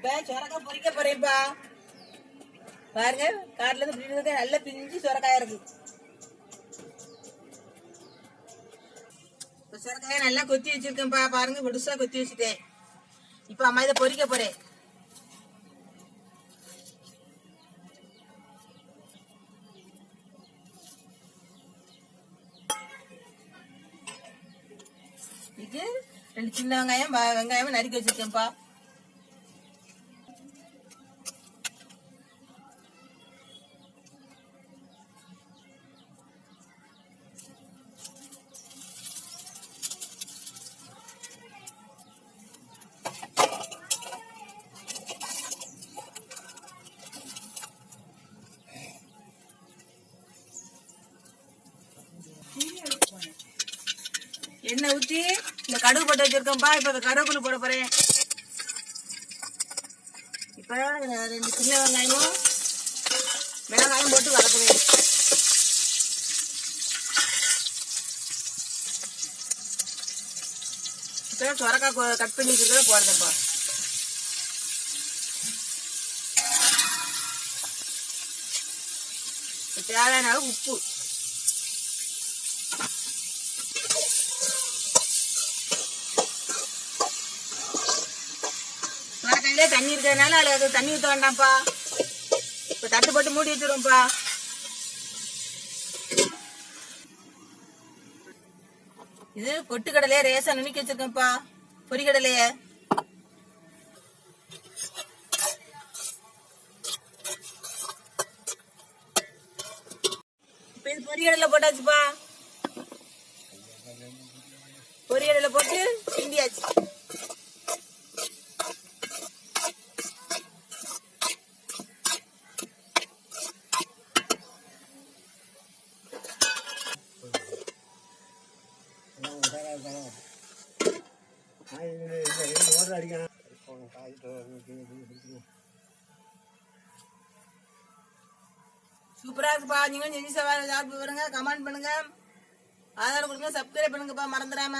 இப்ப சொரக்கா பொறிக்க போறேன்ப்பா பாருங்க காட்டுல இருந்து பிடிக்கிறது நல்ல பிஞ்சு சொரக்காயா இருக்கு. சுரக்காய நல்லா கொத்தி வச்சிருக்கேன்ப்பா பாருங்க பெருசா கொத்தி வச்சுட்டேன். இப்ப அம்மா இதை பொரிக்க போறேன். இது ரெண்டு சின்ன வெங்காயம் வெங்காயமும் நறுக்கி வச்சிருக்கேன்ப்பா எண்ணெய் ஊத்தி? இந்த கடுகு போட்டு வச்சிருக்கேன்ப்பா இப்போ இந்த கருவேப்பிலை போட போறேன். இப்ப ரெண்டு சின்ன வெங்காயமும் மிளகாயும் போட்டு வளர்க்குறேன் இப்ப சொரக்காய் கட் பண்ணி வச்சுருக்கிறத போடுறேன்ப்பா தேவையான அளவு உப்பு. கையிலே தண்ணி இருக்கிறதுனால அது தண்ணி ஊற்ற வேண்டாம்ப்பா. இப்போ தட்டு போட்டு மூடி வச்சுருவோம்ப்பா. இது பொட்டுக்கடலையே ரேசா நுணுக்கி வச்சிருக்கேன்ப்பா. பொறிக்கடலையே இப்ப இது பொரிக்கடலை போட்டாச்சுப்பா. பொரிக்கடலை போட்டு கிண்டியாச்சு. சூப்பரா இருக்குப்பா. நீங்களும் செஞ்சு சாப்பிட்டு வருங்க. கமெண்ட் பண்ணுங்க. ஆதார் கொடுங்க. சப்ஸ்கிரைப் பண்ணுங்கப்பா. மறந்துடாம.